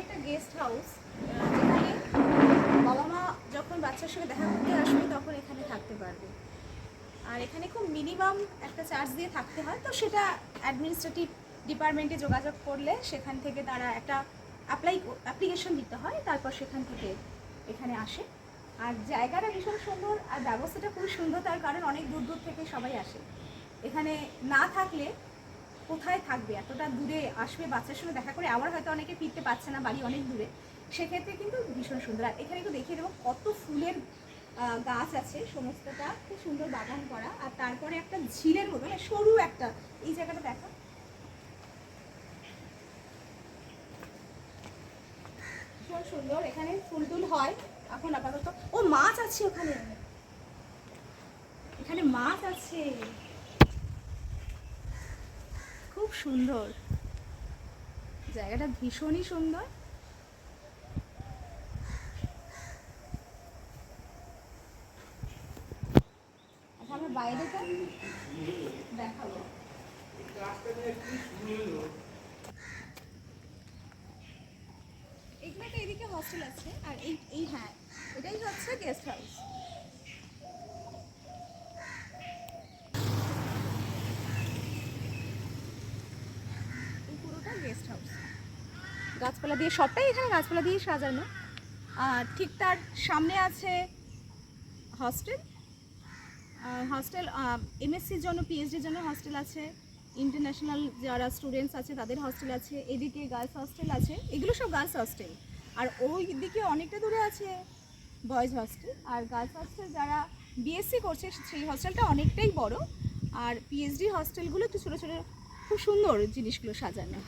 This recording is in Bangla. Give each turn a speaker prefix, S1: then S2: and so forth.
S1: একটা গেস্ট হাউস যেখানে বাবা মা যখন বাচ্চার সঙ্গে দেখা করতে আসবে, তখন এখানে থাকতে পারবে। আর এখানে খুব মিনিমাম একটা চার্জ দিয়ে থাকতে হয়, তো সেটা অ্যাডমিনিস্ট্রেটিভ ডিপার্টমেন্টে যোগাযোগ করলে সেখান থেকে তারা একটা অ্যাপ্লাই অ্যাপ্লিকেশন দিতে হয়, তারপর সেখান থেকে এখানে আসে। আর জায়গাটা ভীষণ সুন্দর, আর ব্যবস্থাটা খুব সুন্দর, তার কারণ অনেক দূর দূর থেকে সবাই আসে। এখানে না থাকলে কোথায় থাকবে? এতটা দূরে আসবে বাচ্চার সঙ্গে দেখা করে আবার হয়তো অনেকে ফিরতে পারছে না বাড়ি অনেক দূরে। সেক্ষেত্রে কিন্তু ভীষণ সুন্দর। আর এখানে একটু দেখিয়ে দেবো কত ফুলের গাছ আছে সমস্তটা। খুব সুন্দর বাগান করা। আর তারপরে একটা ঝিলের মতো মানে সরু একটা। এই জায়গাটা দেখা। ভীষণ সুন্দর। এখানে ফুল টুল হয় এখন আপাতত। ও, মাছ আছে ওখানে। এখানে মাছ আছে। খুব সুন্দর। জায়গাটা ভীষণই সুন্দর। আচ্ছা আমরা বাইরেটা দেখাবো। এখানে এদিকে হস্টেল আছে। আর এই এই হ্যাঁ এটাই হচ্ছে গেস্ট হাউস এই পুরোটা গেস্ট হাউস। গাছপালা দিয়ে সবটাই এখানে গাছপালা দিয়ে সাজানো। আর ঠিক তার সামনে আছে হস্টেল হস্টেল এমএসসির জন্য পিএইচডির জন্য হস্টেল আছে। ইন্টারন্যাশনাল যারা স্টুডেন্টস আছে, তাদের হস্টেল আছে। এদিকে গার্লস হস্টেল আছে। এগুলো সব গার্লস হস্টেল আর ওই দিকে অনেকটা দূরে আছে বয়েজ হস্টেল আর গার্লস হস্টেল যারা বিএসসি করছে, সেই হস্টেলটা অনেকটাই বড়। আর পিএইচডি হস্টেলগুলো একটু ছোটো ছোটো, খুব সুন্দর জিনিসগুলো সাজানো।